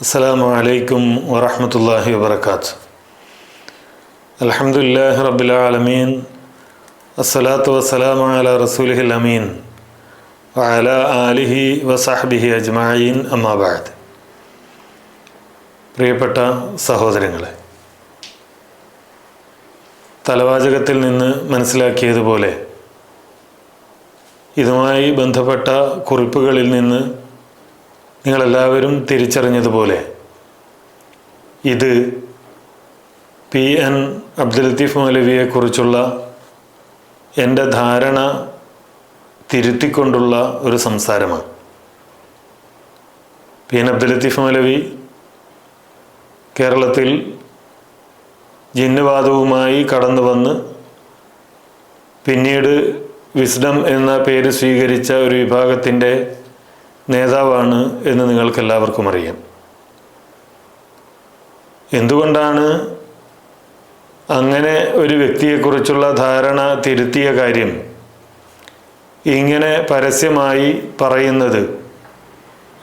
السلام عليكم ورحمة الله وبركاته الحمد لله رب العالمين الصلاة والسلام على رسوله الأمين وعلى آله وصحبه أجمعين أما بعد പ്രിയപ്പെട്ട സഹോദരങ്ങളെ തലവാചകത്തിൽ നിന്ന് മനസ്സിലാക്കിയതുപോലെ ഇതുമായി ബന്ധപ്പെട്ട കുറിപ്പുകളിൽ നിന്ന് നിങ്ങളെല്ലാവരും തിരിച്ചറിഞ്ഞതുപോലെ ഇത് പി എൻ അബ്ദുൽ ലത്തീഫ് മൗലവിയെക്കുറിച്ചുള്ള എന്റെ ധാരണ തിരുത്തിക്കൊണ്ടുള്ള ഒരു സംസാരമാണ്. പി എൻ അബ്ദുൽ ലത്തീഫ് മൗലവി കേരളത്തിൽ ജിന്നുവാദവുമായി കടന്നു വന്ന് പിന്നീട് വിസ്ഡം എന്ന പേര് സ്വീകരിച്ച ഒരു വിഭാഗത്തിന്റെ നേതാവാണ് എന്ന് നിങ്ങൾക്കെല്ലാവർക്കും അറിയാം. എന്തുകൊണ്ടാണ് അങ്ങനെ ഒരു വ്യക്തിയെക്കുറിച്ചുള്ള ധാരണ തിരുത്തിയ കാര്യം ഇങ്ങനെ പരസ്യമായി പറയുന്നത്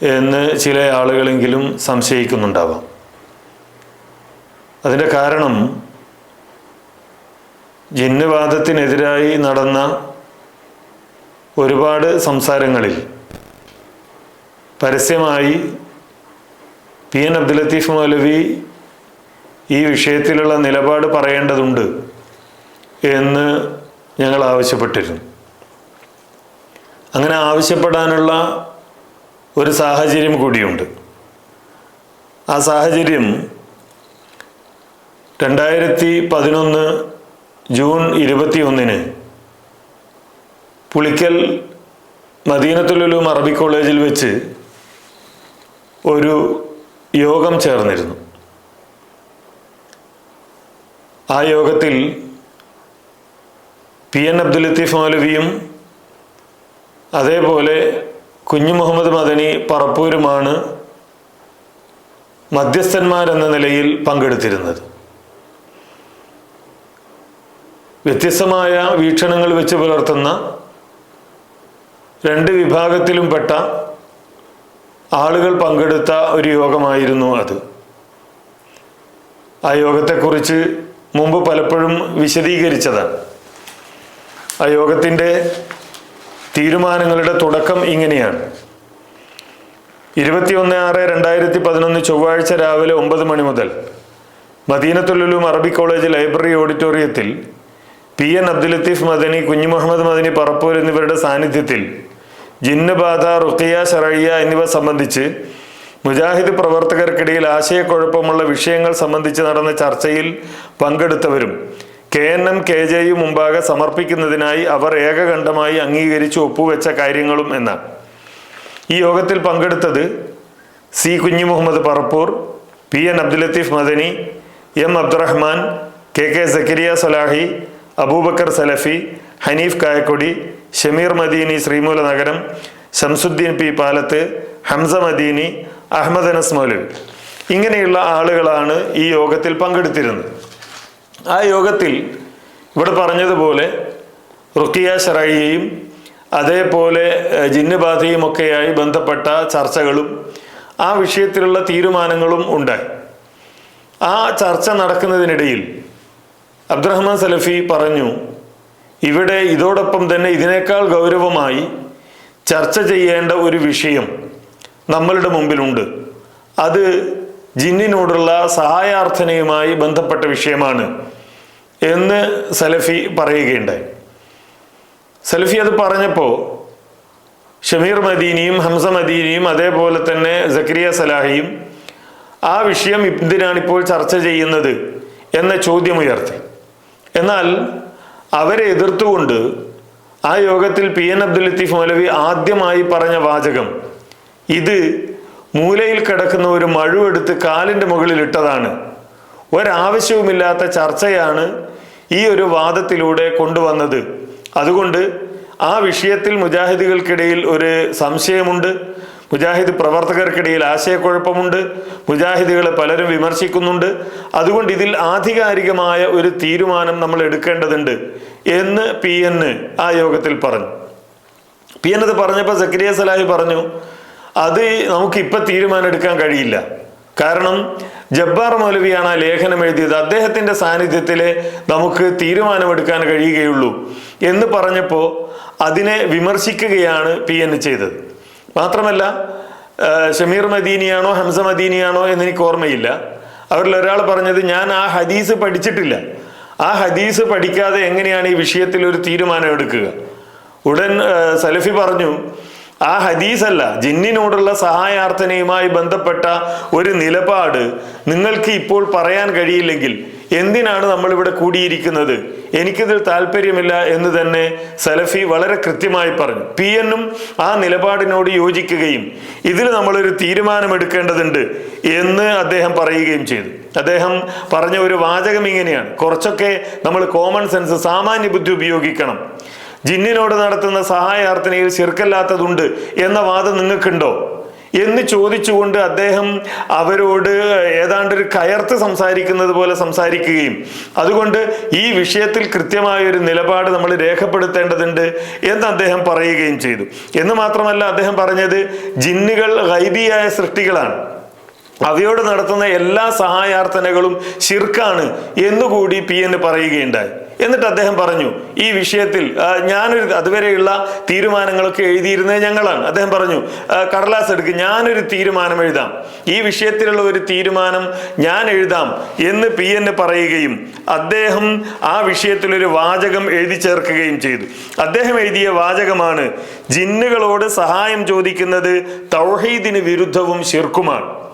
എന്ന് ചില ആളുകളെങ്കിലും സംശയിക്കുന്നുണ്ടാവാം. അതിന്റെ കാരണം ജിന്നുവാദത്തിനെതിരായി നടന്ന ഒരുപാട് സംസാരങ്ങളിൽ പരസ്യമായി പി എൻ അബ്ദുൽ ലത്തീഫ് മൗലവി ഈ വിഷയത്തിലുള്ള നിലപാട് പറയേണ്ടതുണ്ട് എന്ന് ഞങ്ങൾ ആവശ്യപ്പെട്ടിരുന്നു. അങ്ങനെ ആവശ്യപ്പെടാനുള്ള ഒരു സാഹചര്യം കൂടിയുണ്ട്. ആ സാഹചര്യം രണ്ടായിരത്തി പതിനൊന്ന് ജൂൺ ഇരുപത്തി ഒന്നിന് പുളിക്കൽ മദീനത്തുലുലും അറബി കോളേജിൽ വെച്ച് ഒരു യോഗം ചേർന്നിരുന്നു. ആ യോഗത്തിൽ പി എൻ അബ്ദുൽ ലത്തീഫ് മൗലവിയും അതേപോലെ കുഞ്ഞു മുഹമ്മദ് മദനി പറപ്പൂരുമാണ് മധ്യസ്ഥന്മാരെന്ന നിലയിൽ പങ്കെടുത്തിരുന്നത്. വ്യത്യസ്തമായ വീക്ഷണങ്ങൾ വെച്ച് പുലർത്തുന്ന രണ്ട് വിഭാഗത്തിലും പെട്ട ആളുകൾ പങ്കെടുത്ത ഒരു യോഗമായിരുന്നു അത്. ആ യോഗത്തെക്കുറിച്ച് മുമ്പ് പലപ്പോഴും വിശദീകരിച്ചതാണ്. ആ യോഗത്തിന്റെ തീരുമാനങ്ങളുടെ തുടക്കം ഇങ്ങനെയാണ്. ഇരുപത്തിയൊന്ന് ആറ് രണ്ടായിരത്തി പതിനൊന്ന് ചൊവ്വാഴ്ച രാവിലെ ഒമ്പത് മണി മുതൽ മദീനത്തുല്ലും അറബി കോളേജ് ലൈബ്രറി ഓഡിറ്റോറിയത്തിൽ പി എൻ അബ്ദുൽ ലത്തീഫ് മദനി കുഞ്ഞു മുഹമ്മദ് മദനി പറപ്പൂർ എന്നിവരുടെ സാന്നിധ്യത്തിൽ ജിന്നബാധ റുക്കിയ ഷറയ്യ എന്നിവ സംബന്ധിച്ച് മുജാഹിദ് പ്രവർത്തകർക്കിടയിൽ ആശയക്കുഴപ്പമുള്ള വിഷയങ്ങൾ സംബന്ധിച്ച് നടന്ന ചർച്ചയിൽ പങ്കെടുത്തവരും കെ എൻ എം കെ ജെയും മുമ്പാകെ സമർപ്പിക്കുന്നതിനായി അവർ ഏകകണ്ഠമായി അംഗീകരിച്ച് ഒപ്പുവെച്ച കാര്യങ്ങളും എന്ന. ഈ യോഗത്തിൽ പങ്കെടുത്തത് C Kunhu Muhammad Parappur P N Abdul Latheef Madani M Abdurahman K K Zakariya Salahi Abubakar Salafi Hanif Kayakkodi Shameer Madeeni Sreemoolanagaram Shamsuddin P Palath Hamza Madeeni Ahmed Anas Moulavi. ഇങ്ങനെയുള്ള ആളുകളാണ് ഈ യോഗത്തിൽ പങ്കെടുത്തിരുന്നത്. ആ യോഗത്തിൽ ഇവിടെ പറഞ്ഞതുപോലെ റുക്കിയ ഷറയ്യയും അതേപോലെ ജിന്നുബാധയും ഒക്കെയായി ബന്ധപ്പെട്ട ചർച്ചകളും ആ വിഷയത്തിലുള്ള തീരുമാനങ്ങളും ഉണ്ടായി. ആ ചർച്ച നടക്കുന്നതിനിടയിൽ അബ്ദുറഹ്മാൻ സലഫി പറഞ്ഞു ഇവിടെ ഇതോടൊപ്പം തന്നെ ഇതിനേക്കാൾ ഗൗരവമായി ചർച്ച ചെയ്യേണ്ട ഒരു വിഷയം നമ്മളുടെ മുമ്പിലുണ്ട്. അത് ജിന്നിനോടുള്ള സഹായാർത്ഥനയുമായി ബന്ധപ്പെട്ട വിഷയമാണ് എന്ന് സലഫി പറയുകയുണ്ടായി. സലഫി അത് പറഞ്ഞപ്പോൾ ഷമീർ മദീനിയും ഹംസ മദീനിയും അതേപോലെ തന്നെ സക്രിയ സലാഹിയും ആ വിഷയം എന്തിനാണിപ്പോൾ ചർച്ച ചെയ്യുന്നത് എന്ന ചോദ്യമുയർത്തി എന്നാൽ അവരെ എതിർത്തുകൊണ്ട് ആ യോഗത്തിൽ പി എൻ അബ്ദുൽ ലത്തീഫ് മൗലവി ആദ്യമായി പറഞ്ഞ വാചകം ഇത് മൂലയിൽ കിടക്കുന്ന ഒരു മഴുവെടുത്ത് കാലിന്റെ മുകളിൽ ഇട്ടതാണ്. ഒരാവശ്യവുമില്ലാത്ത ചർച്ചയാണ് ഈ ഒരു വാദത്തിലൂടെ കൊണ്ടുവന്നത്. അതുകൊണ്ട് ആ വിഷയത്തിൽ മുജാഹിദികൾക്കിടയിൽ ഒരു സംശയമുണ്ട്. മുജാഹിദ് പ്രവർത്തകർക്കിടയിൽ ആശയക്കുഴപ്പമുണ്ട്. മുജാഹിദുകളെ പലരും വിമർശിക്കുന്നുണ്ട്. അതുകൊണ്ട് ഇതിൽ ആധികാരികമായ ഒരു തീരുമാനം നമ്മൾ എടുക്കേണ്ടതുണ്ട് എന്ന് പി എൻ ആ യോഗത്തിൽ പറഞ്ഞു. പി അത് പറഞ്ഞപ്പോൾ സക്രിയ സലാഹി പറഞ്ഞു അത് നമുക്കിപ്പോൾ തീരുമാനം എടുക്കാൻ കഴിയില്ല. കാരണം ജബ്ബാർ മൗലവിയാണ് ആ ലേഖനം എഴുതിയത്. അദ്ദേഹത്തിന്റെ സാന്നിധ്യത്തിൽ നമുക്ക് തീരുമാനമെടുക്കാൻ കഴിയുകയുള്ളൂ. എന്ന് പറഞ്ഞപ്പോൾ അതിനെ വിമർശിക്കുകയാണ് പി എൻ ചെയ്തത്. മാത്രമല്ല ഷമീർ മദീനിയാണോ ഹംസ മദീനിയാണോ എന്ന് എനിക്ക് ഓർമ്മയില്ല. അവരിൽ ഒരാൾ പറഞ്ഞത് ഞാൻ ആ ഹദീസ് പഠിച്ചിട്ടില്ല. ആ ഹദീസ് പഠിക്കാതെ എങ്ങനെയാണ് ഈ വിഷയത്തിൽ ഒരു തീരുമാനം എടുക്കുക? ഉടൻ സലഫി പറഞ്ഞു ആ ഹദീസല്ല ജിന്നിനോടുള്ള സഹായാർത്ഥനയുമായി ബന്ധപ്പെട്ട ഒരു നിലപാട് നിങ്ങൾക്ക് ഇപ്പോൾ പറയാൻ കഴിയില്ലെങ്കിൽ എന്തിനാണ് നമ്മളിവിടെ കൂടിയിരിക്കുന്നത്? എനിക്കിതിൽ താല്പര്യമില്ല എന്ന് തന്നെ സലഫി വളരെ കൃത്യമായി പറഞ്ഞു. പി എന്നും ആ നിലപാടിനോട് യോജിക്കുകയും ഇതിൽ നമ്മളൊരു തീരുമാനമെടുക്കേണ്ടതുണ്ട് എന്ന് അദ്ദേഹം പറയുകയും ചെയ്തു. അദ്ദേഹം പറഞ്ഞ ഒരു വാചകം ഇങ്ങനെയാണ്. കുറച്ചൊക്കെ നമ്മൾ കോമൺ സെൻസ് സാമാന്യ ബുദ്ധി ഉപയോഗിക്കണം. ജിന്നിനോട് നടത്തുന്ന സഹായാർത്ഥനയിൽ ശിർക്കല്ലാത്തതുണ്ട് എന്ന വാദം നിങ്ങൾക്കുണ്ടോ? എന്ന് ചോദിച്ചുകൊണ്ട് അദ്ദേഹം അവരോട് ഏതാണ്ട് ഒരു കയർത്ത് സംസാരിക്കുന്നത് പോലെ സംസാരിക്കുകയും അതുകൊണ്ട് ഈ വിഷയത്തിൽ കൃത്യമായ ഒരു നിലപാട് നമ്മൾ രേഖപ്പെടുത്തേണ്ടതുണ്ട് എന്ന് അദ്ദേഹം പറയുകയും ചെയ്തു. എന്ന് മാത്രമല്ല അദ്ദേഹം പറഞ്ഞത് ജിന്നുകൾ ഗൈബിയായ സൃഷ്ടികളാണ്. അവയോട് നടത്തുന്ന എല്ലാ സഹായാർത്ഥനകളും ശിർക്കാണ് എന്നുകൂടി പി എന്ന് പറയുകയുണ്ടായി. എന്നിട്ട് അദ്ദേഹം പറഞ്ഞു ഈ വിഷയത്തിൽ ഞാനൊരു അതുവരെയുള്ള തീരുമാനങ്ങളൊക്കെ എഴുതിയിരുന്നത് ഞങ്ങളാണ്. അദ്ദേഹം പറഞ്ഞു കടലാസ് എടുക്ക് ഞാനൊരു തീരുമാനം എഴുതാം. ഈ വിഷയത്തിലുള്ള ഒരു തീരുമാനം ഞാൻ എഴുതാം എന്ന് പി എൻ പറയുകയും അദ്ദേഹം ആ വിഷയത്തിൽ ഒരു വാചകം എഴുതി ചേർക്കുകയും ചെയ്തു. അദ്ദേഹം എഴുതിയ വാചകമാണ് ജിന്നുകളോട് സഹായം ചോദിക്കുന്നത് തൗഹീദിന് വിരുദ്ധവും ശിർക്കുമാണ്.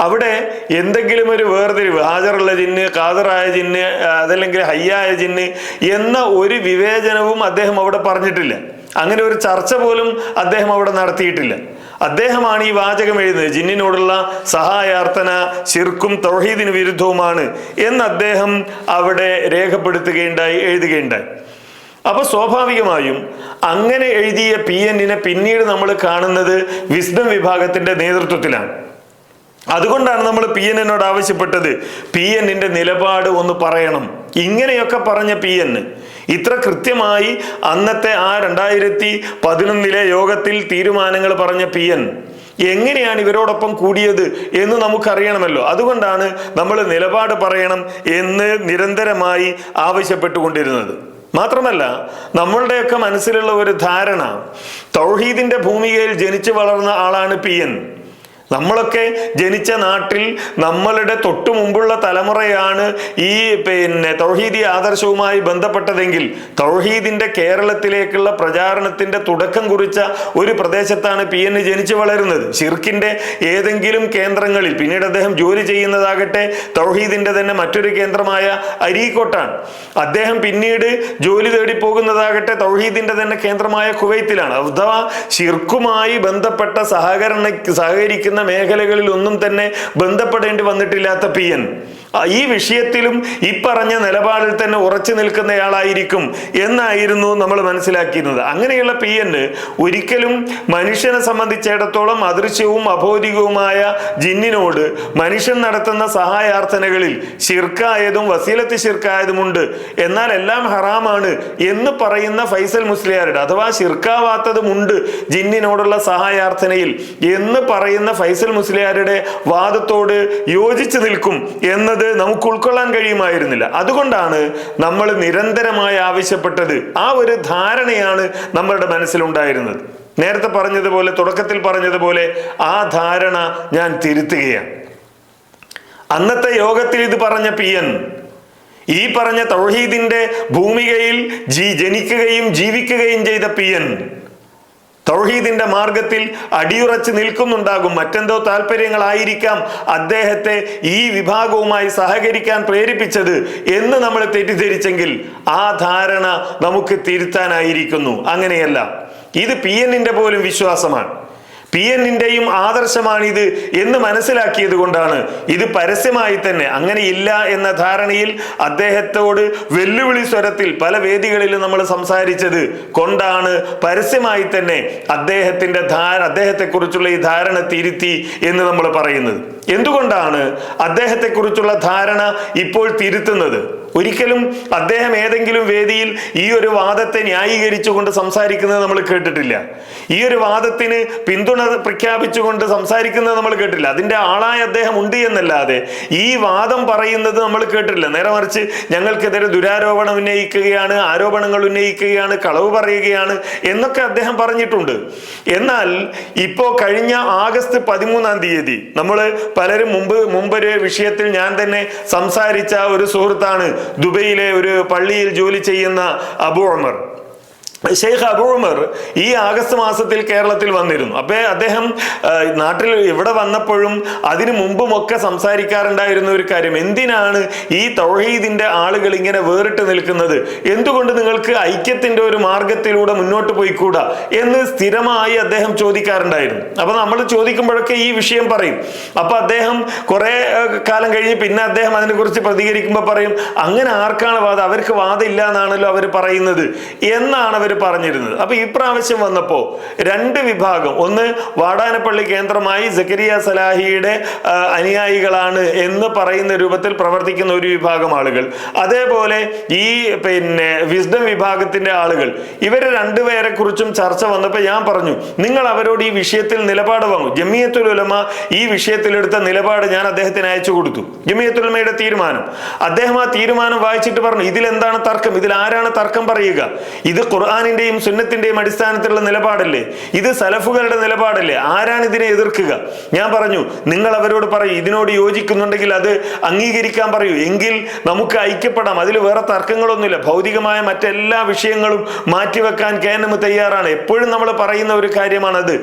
അവിടെ എന്തെങ്കിലും ഒരു വേർതിരിവ് ഹാജറുള്ള ജിന്ന് കാതറായ ജിന്ന് അതല്ലെങ്കിൽ ഹയ്യായ ജിന്ന് എന്ന ഒരു വിവേചനവും അദ്ദേഹം അവിടെ പറഞ്ഞിട്ടില്ല. അങ്ങനെ ഒരു ചർച്ച പോലും അദ്ദേഹം അവിടെ നടത്തിയിട്ടില്ല. അദ്ദേഹമാണ് ഈ വാചകം എഴുതുന്നത്. ജിന്നിനോടുള്ള സഹായാർത്ഥന ശിർക്കും തൗഹീദിന് വിരുദ്ധവുമാണ് എന്ന് അദ്ദേഹം അവിടെ രേഖപ്പെടുത്തുകയുണ്ടായി എഴുതുകയുണ്ടായി. അപ്പൊ സ്വാഭാവികമായും അങ്ങനെ എഴുതിയ പി എന്നിനെ പിന്നീട് നമ്മൾ കാണുന്നത് വിസ്ഡം വിഭാഗത്തിന്റെ നേതൃത്വത്തിലാണ്. അതുകൊണ്ടാണ് നമ്മൾ പി എന്നോട് ആവശ്യപ്പെട്ടത്. പി എന്നിന്റെ നിലപാട് ഒന്ന് പറയണം. ഇങ്ങനെയൊക്കെ പറഞ്ഞ പി എൻ ഇത്ര കൃത്യമായി അന്നത്തെ ആ രണ്ടായിരത്തി പതിനൊന്നിലെ യോഗത്തിൽ തീരുമാനങ്ങൾ പറഞ്ഞ പി എൻ എങ്ങനെയാണ് ഇവരോടൊപ്പം കൂടിയത് എന്ന് നമുക്കറിയണമല്ലോ. അതുകൊണ്ടാണ് നമ്മൾ നിലപാട് പറയണം എന്ന് നിരന്തരമായി ആവശ്യപ്പെട്ടുകൊണ്ടിരുന്നത്. മാത്രമല്ല നമ്മളുടെയൊക്കെ മനസ്സിലുള്ള ഒരു ധാരണ തൗഹീദിന്റെ ഭൂമികയിൽ ജനിച്ചു വളർന്ന ആളാണ് പി എൻ നമ്മളൊക്കെ ജനിച്ച നാട്ടിൽ നമ്മളുടെ തൊട്ടു മുമ്പുള്ള തലമുറയാണ് ഈ പിന്നെ തൗഹീദി ആദർശവുമായി ബന്ധപ്പെട്ടതെങ്കിൽ തൗഹീദിന്റെ കേരളത്തിലേക്കുള്ള പ്രചാരണത്തിന്റെ തുടക്കം കുറിച്ച ഒരു പ്രദേശത്താണ് പി എൻ ജനിച്ചു വളരുന്നത്. ഷിർക്കിന്റെ ഏതെങ്കിലും കേന്ദ്രങ്ങളിൽ പിന്നീട് അദ്ദേഹം ജോലി ചെയ്യുന്നതാകട്ടെ തൗഹീദിന്റെ തന്നെ മറ്റൊരു കേന്ദ്രമായ അരീക്കോട്ടാണ്. അദ്ദേഹം പിന്നീട് ജോലി തേടി പോകുന്നതാകട്ടെ തൗഹീദിന്റെ തന്നെ കേന്ദ്രമായ കുവൈത്തിലാണ്. അഥവാ ഷിർക്കുമായി ബന്ധപ്പെട്ട സഹകരണ സഹകരിക്കുന്ന മേഖലകളിൽ ഒന്നും തന്നെ ബന്ധപ്പെടേണ്ടി വന്നിട്ടില്ലാത്ത പി എൻ. ഈ വിഷയത്തിലും ഈ പറഞ്ഞ നിലപാടിൽ തന്നെ ഉറച്ചു നിൽക്കുന്നയാളായിരിക്കും എന്നായിരുന്നു നമ്മൾ മനസ്സിലാക്കിയിരുന്നത്. അങ്ങനെയുള്ള പി എന് ഒരിക്കലും മനുഷ്യനെ സംബന്ധിച്ചിടത്തോളം അദൃശ്യവും അഭൗതികവുമായ ജിന്നിനോട് മനുഷ്യൻ നടത്തുന്ന സഹായാർത്ഥനകളിൽ ശിർക്കായതും വസീലത്ത് ശിർക്കായതുമുണ്ട്. എന്നാൽ എല്ലാം ഹറാമാണ് എന്ന് പറയുന്ന ഫൈസൽ മുസ്ലിയാരുടെ അഥവാ ശിർക്കാവാത്തതുമുണ്ട് ജിന്നിനോടുള്ള സഹായാർത്ഥനയിൽ എന്ന് പറയുന്ന ഫൈസൽ മുസ്ലിയാരുടെ വാദത്തോട് യോജിച്ചു നിൽക്കും എന്നത് നമുക്ക് ഉൾക്കൊള്ളാൻ കഴിയുമായിരുന്നില്ല. അതുകൊണ്ടാണ് നമ്മൾ നിരന്തരമായി ആവശ്യപ്പെട്ടത്. ആ ഒരു ധാരണയാണ് നമ്മളുടെ മനസ്സിലുണ്ടായിരുന്നത്. നേരത്തെ പറഞ്ഞതുപോലെ തുടക്കത്തിൽ പറഞ്ഞതുപോലെ ആ ധാരണ ഞാൻ തിരുത്തുകയാണ്. അന്നത്തെ യോഗത്തിൽ ഇത് പറഞ്ഞ പി എൻ ഈ പറഞ്ഞ തൗഹീദിന്റെ ഭൂമികയിൽ ജി ജനിക്കുകയും ജീവിക്കുകയും ചെയ്ത പി എൻ തൗഹീദിന്റെ മാർഗത്തിൽ അടിയുറച്ച് നിൽക്കുന്നുണ്ടാകും. മറ്റെന്തോ താല്പര്യങ്ങളായിരിക്കാം അദ്ദേഹത്തെ ഈ വിഭാഗവുമായി സഹകരിക്കാൻ പ്രേരിപ്പിച്ചത് എന്ന് നമ്മൾ തെറ്റിദ്ധരിച്ചെങ്കിൽ ആ ധാരണ നമുക്ക് തിരുത്താനായിരിക്കുന്നു. അങ്ങനെയല്ല. ഇത് പി എന്നിന്റെ പോലും വിശ്വാസമാണ്. പി എന്നിന്റെയും ആദർശമാണിത് എന്ന് മനസ്സിലാക്കിയത് കൊണ്ടാണ്. ഇത് പരസ്യമായി തന്നെ. അങ്ങനെ ഇല്ല എന്ന ധാരണയിൽ അദ്ദേഹത്തോട് വെല്ലുവിളി സ്വരത്തിൽ പല വേദികളിലും നമ്മൾ സംസാരിച്ചത് കൊണ്ടാണ് പരസ്യമായി തന്നെ അദ്ദേഹത്തിന്റെ ധാര അദ്ദേഹത്തെക്കുറിച്ചുള്ള ഈ ധാരണ തിരുത്തി എന്ന് നമ്മൾ പറയുന്നത്. എന്തുകൊണ്ടാണ് അദ്ദേഹത്തെക്കുറിച്ചുള്ള ധാരണ ഇപ്പോൾ തിരുത്തുന്നത്? ഒരിക്കലും അദ്ദേഹം ഏതെങ്കിലും വേദിയിൽ ഈ ഒരു വാദത്തെ ന്യായീകരിച്ചുകൊണ്ട് സംസാരിക്കുന്നത് നമ്മൾ കേട്ടിട്ടില്ല. ഈ ഒരു വാദത്തിന് പിന്തുണ പ്രഖ്യാപിച്ചുകൊണ്ട് സംസാരിക്കുന്നത് നമ്മൾ കേട്ടില്ല. അതിന്റെ ആളായ അദ്ദേഹം ഉണ്ട് എന്നല്ലാതെ ഈ വാദം പറയുന്നത് നമ്മൾ കേട്ടിട്ടില്ല. നേരെ മറിച്ച് ഞങ്ങൾക്കെതിരെ ദുരാരോപണം ഉന്നയിക്കുകയാണ് ആരോപണങ്ങൾ ഉന്നയിക്കുകയാണ് കളവ് പറയുകയാണ് എന്നൊക്കെ അദ്ദേഹം പറഞ്ഞിട്ടുണ്ട്. എന്നാൽ ഇപ്പോൾ കഴിഞ്ഞ ആഗസ്റ്റ് പതിമൂന്നാം തീയതി നമ്മൾ പലരും മുമ്പ് മുമ്പൊരു വിഷയത്തിൽ ഞാൻ തന്നെ സംസാരിച്ച ഒരു സുഹൃത്താണ് ദുബൈയിലെ ഒരു പള്ളിയിൽ ജോലി ചെയ്യുന്ന അബു ഉമർ. ഷെയ്ഖ് അബു ഉമർ ഈ ആഗസ്റ്റ് മാസത്തിൽ കേരളത്തിൽ വന്നിരുന്നു. അപ്പൊ അദ്ദേഹം നാട്ടിൽ ഇവിടെ വന്നപ്പോഴും അതിനു മുമ്പും ഒക്കെ സംസാരിക്കാറുണ്ടായിരുന്ന ഒരു കാര്യം എന്തിനാണ് ഈ തൗഹീദിന്റെ ആളുകൾ ഇങ്ങനെ വേറിട്ട് നിൽക്കുന്നത്? എന്തുകൊണ്ട് നിങ്ങൾക്ക് ഐക്യത്തിന്റെ ഒരു മാർഗത്തിലൂടെ മുന്നോട്ട് പോയിക്കൂടാ എന്ന് സ്ഥിരമായി അദ്ദേഹം ചോദിക്കാറുണ്ടായിരുന്നു. അപ്പൊ നമ്മൾ ചോദിക്കുമ്പോഴൊക്കെ ഈ വിഷയം പറയും. അപ്പൊ അദ്ദേഹം കുറെ കാലം കഴിഞ്ഞ് പിന്നെ അദ്ദേഹം അതിനെക്കുറിച്ച് പ്രതികരിക്കുമ്പോൾ പറയും അങ്ങനെ ആർക്കാണ് വാദം? അവർക്ക് വാദം ഇല്ല എന്നാണല്ലോ അവർ പറയുന്നത്. എന്നാണ് അവർ പറഞ്ഞിരുന്നത്. അപ്പൊ ഇപ്രാവശ്യം വന്നപ്പോ രണ്ട് വിഭാഗം. ഒന്ന് വാടാനപ്പള്ളി കേന്ദ്രമായി സക്കരിയ സലാഹിയുടെ അനുയായികളാണ് എന്ന് പറയുന്ന രൂപത്തിൽ പ്രവർത്തിക്കുന്ന ഒരു വിഭാഗം ആളുകൾ. അതേപോലെ ഈ പിന്നെ വിസ്ഡം വിഭാഗത്തിന്റെ ആളുകൾ. ഇവരെ രണ്ടുപേരെ കുറിച്ചും ചർച്ച വന്നപ്പോൾ ഞാൻ പറഞ്ഞു നിങ്ങൾ അവരോട് ഈ വിഷയത്തിൽ നിലപാട് വാങ്ങും. ജമിയത്തുൽ ഉലമ ഈ വിഷയത്തിലെടുത്ത നിലപാട് ഞാൻ അദ്ദേഹത്തിന് അയച്ചു കൊടുത്തു. ജമിയത്തുൽ ഉലമയുടെ തീരുമാനം. അദ്ദേഹം ആ തീരുമാനം വായിച്ചിട്ട് പറഞ്ഞു ഇതിൽ എന്താണ് തർക്കം? ഇതിൽ ആരാണ് തർക്കം പറയുക? ഇത് ഖുർആാനിന്റെയും സുന്നത്തിന്റെയും അടിസ്ഥാനത്തിലുള്ള നിലപാടല്ലേ? ഇത് സലഫുകളുടെ നിലപാടല്ലേ? ആരാണ് ഇതിനെ എതിർക്കുക? ഞാൻ പറഞ്ഞു നിങ്ങൾ അവരോട് പറയൂ ഇതിനോട് യോജിക്കുന്നുണ്ടെങ്കിൽ അത് അംഗീകരിക്കാൻ പറയൂ. എങ്കിൽ നമുക്ക് ഐക്യപ്പെടാം. അതിൽ വേറെ തർക്കങ്ങളൊന്നുമില്ല. ഭൗതികമായ മറ്റെല്ലാ വിഷയങ്ങളും മാറ്റിവെക്കാൻ കേനം തയ്യാറാണ്. എപ്പോഴും നമ്മൾ പറയുന്ന ഒരു കാര്യമാണത്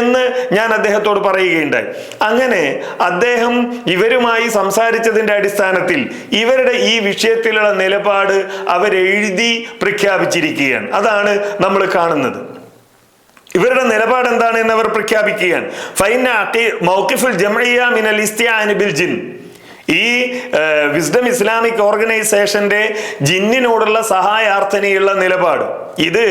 എന്ന് ഞാൻ അദ്ദേഹത്തോട് പറയുകയുണ്ടായി. അങ്ങനെ അദ്ദേഹം ഇവരുമായി സംസാരിച്ചതിന്റെ അടിസ്ഥാനത്തിൽ ഇവരുടെ ഈ വിഷയത്തിലുള്ള നിലപാട് അവരെഴുതി പ്രഖ്യാപിച്ചിരിക്കുകയാണ്. അതാണ് നമ്മൾ കാണുന്നത്? ഇവരുടെ നിലപാട് എന്താണ് എന്ന് അവർ പ്രഖ്യാപിക്കുകയാണ്. ഫൈന മൗക്കിഫുൽ ജംഇയ്യ മിനൽ ജിൻ. ഈ വിസ്ഡം ഇസ്ലാമിക് ഓർഗനൈസേഷന്റെ ജിന്നിനോടുള്ള സഹായാർത്ഥനയുള്ള നിലപാട്. ഇത്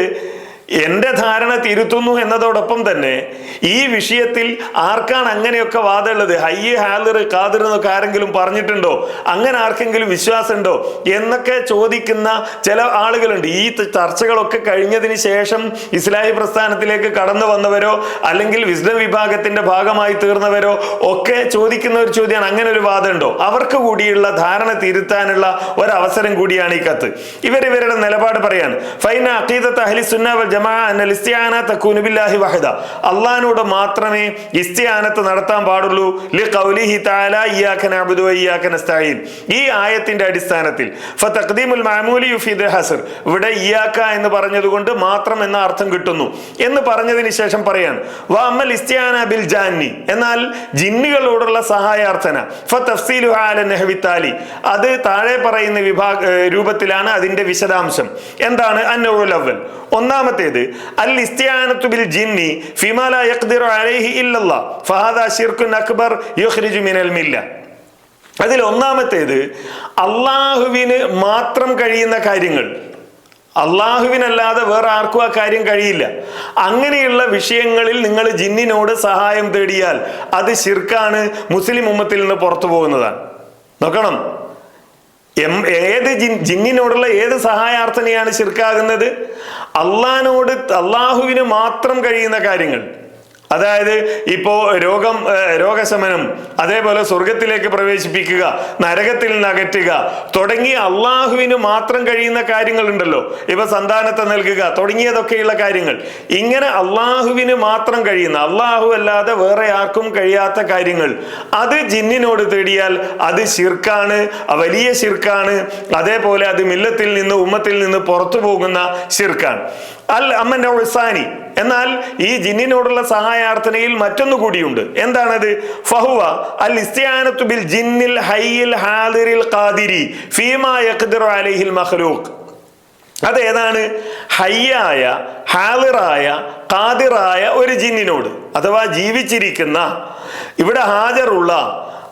എന്റെ ധാരണ തിരുത്തുന്നു എന്നതോടൊപ്പം തന്നെ ഈ വിഷയത്തിൽ ആർക്കാണ് അങ്ങനെയൊക്കെ വാദമുള്ളത്? ഹയ്യ് ഹാലർ കാതിർ എന്നൊക്കെ ആരെങ്കിലും പറഞ്ഞിട്ടുണ്ടോ? അങ്ങനെ ആർക്കെങ്കിലും വിശ്വാസമുണ്ടോ? എന്നൊക്കെ ചോദിക്കുന്ന ചില ആളുകളുണ്ട്. ഈ ചർച്ചകളൊക്കെ കഴിഞ്ഞതിന് ശേഷം ഇസ്ലാഹി പ്രസ്ഥാനത്തിലേക്ക് കടന്നു വന്നവരോ അല്ലെങ്കിൽ വിസ്ഡം വിഭാഗത്തിന്റെ ഭാഗമായി തീർന്നവരോ ഒക്കെ ചോദിക്കുന്ന ഒരു ചോദ്യമാണ്. അങ്ങനെ ഒരു വാദമുണ്ടോ? അവർക്ക് കൂടിയുള്ള ധാരണ തിരുത്താനുള്ള ഒരവസരം കൂടിയാണ് ഈ കത്ത്. ഇവരിവരുടെ നിലപാട് പറയാണ്. ഫൈന അഖീദത്ത് അഹ്ലി സുന്ന വൽ ബില്ലാഹി അള്ളാഹിനോട് മാത്രമേ ഇസ്തിയാനത്ത് നടത്താൻ പാടുള്ളൂ. ലി തആല ഇയ്യാക നഅബുദു ഈ ആയത്തിന്റെ അടിസ്ഥാനത്തിൽ ഫതഖ്ദീമുൽ മഅമൂലി യുഫീദുൽ ഹസർ. ഇവിടെ ഇയ്യാക എന്ന് പറഞ്ഞതുകൊണ്ട് മാത്രം എന്ന അർത്ഥം കിട്ടുന്നു. എന്ന് പറഞ്ഞതിന് ശേഷം പറയാൻ ബിൽ ജാന്നി. എന്നാൽ ജിന്നുകളോടുള്ള സഹായാർത്ഥന ഫതഫ്സീലു അല താലി. അത് താഴെ പറയുന്ന വിഭാഗ രൂപത്തിലാണ് അതിന്റെ വിശദാംശം. എന്താണ് അന്നൗൽ അവൽ ഒന്നാമത്തേത് അൽ ഇസ്തിയാനത്തു ബിൽ ജിന്നി ഫിമാ ലാ യഖ്ദിറു അലൈഹി ഇല്ലല്ലാ ഫഹാദാ ശിർക്കുൻ അക്ബർ യുഖ്രിജു മിനൽ മില്ല. അതിൽ ഒന്നാമത്തേത് അള്ളാഹുവിന് മാത്രം കഴിയുന്ന കാര്യങ്ങൾ. അള്ളാഹുവിനല്ലാതെ വേറെ ആർക്കും ആ കാര്യം കഴിയില്ല. അങ്ങനെയുള്ള വിഷയങ്ങളിൽ നിങ്ങൾ ജിന്നിനോട് സഹായം തേടിയാൽ അത് ശിർക്കാണ് മുസ്ലിം ഉമ്മത്തിൽ നിന്ന് പുറത്തു പോകുന്നതാണ്. നോക്കണം. ഏത് ജിന്നിനോടുള്ള ഏത് സഹായാർത്ഥനയാണ് ശിർക്കാകുന്നത്? അള്ളഹാനോട് അള്ളാഹുവിന് മാത്രം കഴിയുന്ന കാര്യങ്ങൾ. അതായത് ഇപ്പോ രോഗം രോഗശമനം അതേപോലെ സ്വർഗത്തിലേക്ക് പ്രവേശിപ്പിക്കുക നരകത്തിൽ നിന്ന് തുടങ്ങി അള്ളാഹുവിന് മാത്രം കഴിയുന്ന കാര്യങ്ങളുണ്ടല്ലോ. ഇപ്പൊ സന്താനത്തെ നൽകുക തുടങ്ങിയതൊക്കെയുള്ള കാര്യങ്ങൾ. ഇങ്ങനെ അള്ളാഹുവിന് മാത്രം കഴിയുന്ന അള്ളാഹു അല്ലാതെ വേറെ ആർക്കും കഴിയാത്ത കാര്യങ്ങൾ. അത് ജിന്നിനോട് തേടിയാൽ അത് ശിർക്കാണ് വലിയ ശിർക്കാണ്. അതേപോലെ അത് മില്ലത്തിൽ നിന്ന് ഉമ്മത്തിൽ നിന്ന് പുറത്തു പോകുന്ന ശിർക്കാണ്. അൽ അമ്മന്റെ ഉസാനി എന്നാൽ ഈ ജിന്നിനോടുള്ള സഹായാർത്ഥനയിൽ മറ്റൊന്നു കൂടിയുണ്ട്. എന്താണത്? ഫഹുവ അൽ ഇസ്തിയാനത്തു ബിൽ ജിന്നിൽ ഹയ്യിൽ ഹാദിറിൽ ഖാദിരി ഫീമാ യഖ്ദിറു അലൈഹിൽ മഖ്ലൂഖ്. അതേതാണ്? ഹയ്യായ ഹാലിറായ കാതിറായ ഒരു ജിന്നിനോട്. അഥവാ ജീവിച്ചിരിക്കുന്ന ഇവിടെ ഹാജറുള്ള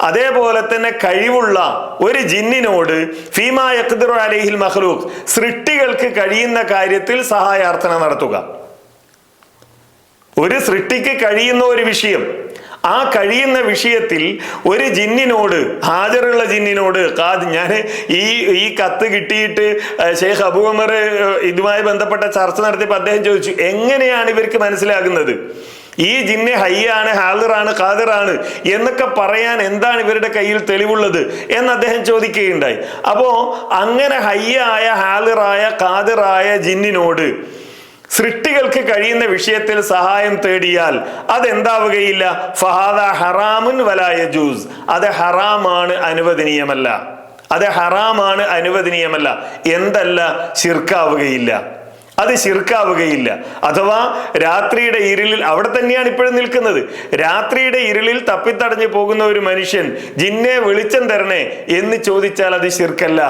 അതേപോലെ തന്നെ കഴിവുള്ള ഒരു ജിന്നിനോട് ഫീമാ യഖ്ദിറു അലൈഹിൽ മഖ്ലൂഖ് സൃഷ്ടികൾക്ക് കഴിയുന്ന കാര്യത്തിൽ സഹായാർത്ഥന നടത്തുക. ഒരു സൃഷ്ടിക്ക് കഴിയുന്ന ഒരു വിഷയം ആ കഴിയുന്ന വിഷയത്തിൽ ഒരു ജിന്നിനോട് ഹാജറുള്ള ജിന്നിനോട് കാത് ഞാൻ ഈ ഈ കത്ത് കിട്ടിയിട്ട് ഷെയ്ഖ് ഷെയ്ഖ് അബൂമർ ഇതുമായി ബന്ധപ്പെട്ട ചർച്ച നടത്തിയപ്പോൾ അദ്ദേഹം ചോദിച്ചു എങ്ങനെയാണ് ഇവർക്ക് മനസ്സിലാകുന്നത്? ഈ ജിന്നെ ഹയ്യാണ് ഹാദിറാണ് ഖാദിറാണ് എന്നൊക്കെ പറയാൻ എന്താണ് ഇവരുടെ കയ്യിൽ തെളിവുള്ളത് എന്ന് അദ്ദേഹം ചോദിക്കുകയുണ്ടായി. അപ്പോ അങ്ങനെ ഹയ്യായ ഹാദിറായ ഖാദിറായ ജിന്നിനോട് സൃഷ്ടികൾക്ക് കഴിയുന്ന വിഷയത്തിൽ സഹായം തേടിയാൽ അതെന്താവുകയില്ല? ഫഹാദ ഹറാമുൻ വലായ ജൂസ് അത് ഹറാമാണ് അനുവദനീയമല്ല. അത് ഹറാമാണ് അനുവദനീയമല്ല. എന്തല്ല? ശിർക്കാവുകയില്ല. അത് ശിർക്കാവുകയില്ല. അഥവാ രാത്രിയുടെ ഇരുളിൽ അവിടെ തന്നെയാണ് ഇപ്പോഴും നിൽക്കുന്നത്. രാത്രിയുടെ ഇരുളിൽ തപ്പിത്തടഞ്ഞു പോകുന്ന ഒരു മനുഷ്യൻ ജിന്നെ വെളിച്ചം തരണേ എന്ന് ചോദിച്ചാൽ അത് ശിർക്കല്ല.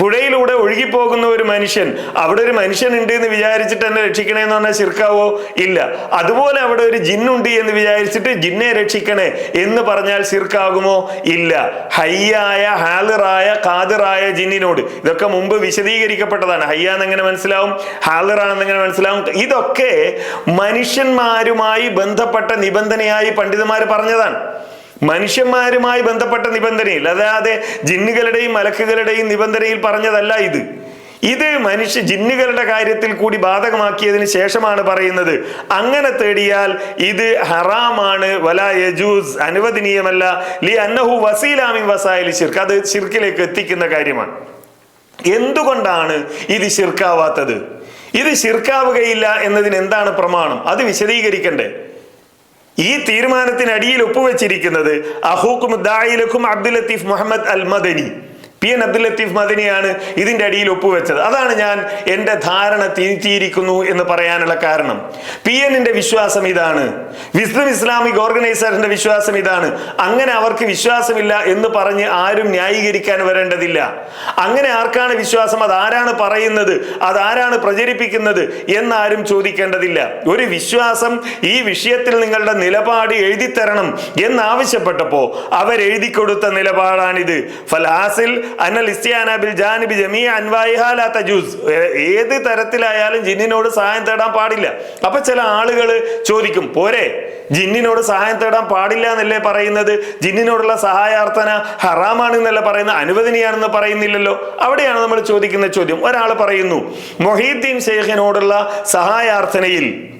പുഴയിലൂടെ ഒഴുകിപ്പോകുന്ന ഒരു മനുഷ്യൻ അവിടെ ഒരു മനുഷ്യൻ ഉണ്ട് എന്ന് വിചാരിച്ചിട്ട് എന്നെ രക്ഷിക്കണേ എന്ന് പറഞ്ഞാൽ ശിർക്കാവോ? ഇല്ല. അതുപോലെ അവിടെ ഒരു ജിന്നുണ്ട് എന്ന് വിചാരിച്ചിട്ട് ജിന്നെ രക്ഷിക്കണേ എന്ന് പറഞ്ഞാൽ ശിർക്കാകുമോ? ഇല്ല. ഹയ്യായ ഹാലിറായ കാതിറായ ജിന്നിനോട്. ഇതൊക്കെ മുമ്പ് വിശദീകരിക്കപ്പെട്ടതാണ്. ഹയ്യാന്ന് എങ്ങനെ മനസ്സിലാവും? ഹാലിറാണെന്ന് എങ്ങനെ മനസ്സിലാവും. ഇതൊക്കെ മനുഷ്യന്മാരുമായി ബന്ധപ്പെട്ട നിബന്ധനയായി പണ്ഡിതന്മാർ പറഞ്ഞതാണ്. മനുഷ്യന്മാരുമായി ബന്ധപ്പെട്ട നിബന്ധനയിൽ അതായത് ജിന്നുകളുടെയും മലക്കുകളുടെയും നിബന്ധനയിൽ പറഞ്ഞതല്ല ഇത്. ഇത് മനുഷ്യ ജിന്നുകളുടെ കാര്യത്തിൽ കൂടി ബാധകമാക്കിയതിന് ശേഷമാണ് പറയുന്നത്. അങ്ങനെ തേടിയാൽ ഇത് ഹറാമാണ് വല യജൂസ് അനുവദനീയമല്ല. ലി അന്നഹു വസീലാമി വസായി ശിർക്ക്. അത് ശിർക്കിലേക്ക് എത്തിക്കുന്ന കാര്യമാണ്. എന്തുകൊണ്ടാണ് ഇത് ശിർക്കാവാത്തത്? ഇത് ശിർക്കാവുകയില്ല എന്നതിന് എന്താണ് പ്രമാണം? അത് വിശദീകരിക്കണ്ടേ. ഈ തീരുമാനത്തിനടിയിൽ ഒപ്പുവെച്ചിരിക്കുന്നത് അഹൂക്കും ദായിലക്കും അബ്ദുൽ ലത്തീഫ് മുഹമ്മദ് അൽ മദനി. പി എൻ അബ്ദുൽ ലത്തീഫ് മദനിയാണ് ഇതിന്റെ അടിയിൽ ഒപ്പുവെച്ചത്. അതാണ് ഞാൻ എന്റെ ധാരണ തിരുത്തിയിരിക്കുന്നു എന്ന് പറയാനുള്ള കാരണം. പി എന്നിന്റെ വിശ്വാസം ഇതാണ്. വിസ്ഡം ഇസ്ലാമിക് ഓർഗനൈസേഷന്റെ വിശ്വാസം ഇതാണ്. അങ്ങനെ അവർക്ക് വിശ്വാസമില്ല എന്ന് പറഞ്ഞ് ആരും ന്യായീകരിക്കാൻ വരേണ്ടതില്ല. അങ്ങനെ ആർക്കാണ് വിശ്വാസം? അതാരാണ് പറയുന്നത്? അതാരാണ് പ്രചരിപ്പിക്കുന്നത് എന്നാരും ചോദിക്കേണ്ടതില്ല. ഒരു വിശ്വാസം ഈ വിഷയത്തിൽ നിങ്ങളുടെ നിലപാട് എഴുതിത്തരണം എന്നാവശ്യപ്പെട്ടപ്പോ അവരെഴുതി കൊടുത്ത നിലപാടാണിത്. ഫലാസിൽ ജമീ തജൂസ്. ഏത് തരത്തിലായാലും ജിന്നിനോട് സഹായം തേടാൻ പാടില്ല. അപ്പൊ ചില ആളുകൾ ചോദിക്കും പോരെ ജിന്നിനോട് സഹായം തേടാൻ പാടില്ല എന്നല്ലേ പറയുന്നത്? ജിന്നിനോടുള്ള സഹായാർത്ഥന ഹറാമാണ് എന്നല്ലേ പറയുന്നത്? അനുവദനീയാണെന്ന് പറയുന്നില്ലല്ലോ? അവിടെയാണ് നമ്മൾ ചോദിക്കുന്ന ചോദ്യം. ഒരാൾ പറയുന്നു മൊഹീദ്ദീൻ ഷെയ്ഖിനോടുള്ള സഹായാർത്ഥനയിൽ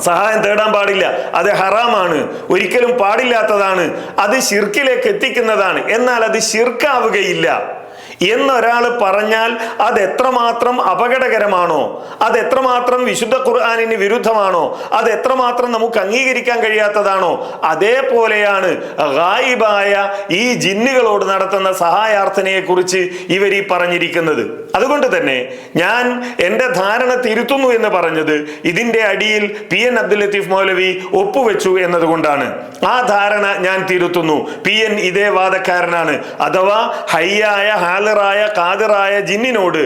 സഹായം തേടാൻ പാടില്ല. അത് ഹറാമാണ്. ഒരിക്കലും പാടില്ലാത്തതാണ്. അത് ശിർക്കിലേക്ക് എത്തിക്കുന്നതാണ്. എന്നാൽ അത് ഷിർക്കാവുകയില്ല എന്നൊരാൾ പറഞ്ഞാൽ അത് എത്രമാത്രം അപകടകരമാണോ? അത് എത്രമാത്രം വിശുദ്ധ ഖുർആാനിന് വിരുദ്ധമാണോ? അത് എത്രമാത്രം നമുക്ക് അംഗീകരിക്കാൻ കഴിയാത്തതാണോ? അതേപോലെയാണ് ഗായിബായ ഈ ജിന്നുകളോട് നടത്തുന്ന സഹായാർത്ഥനയെ കുറിച്ച് ഇവർ ഈ പറഞ്ഞിരിക്കുന്നത്. അതുകൊണ്ട് തന്നെ ഞാൻ എന്റെ ധാരണ തിരുത്തുന്നു എന്ന് പറഞ്ഞത് ഇതിന്റെ അടിയിൽ പി എൻ അബ്ദുൽ ലത്തീഫ് മൗലവി ഒപ്പുവെച്ചു എന്നതുകൊണ്ടാണ്. ആ ധാരണ ഞാൻ തിരുത്തുന്നു. പി എൻ ഇതേ വാദക്കാരനാണ്. അഥവാ ഹയ്യായ ഹാലറായ കാതിറായ ജിന്നിനോട്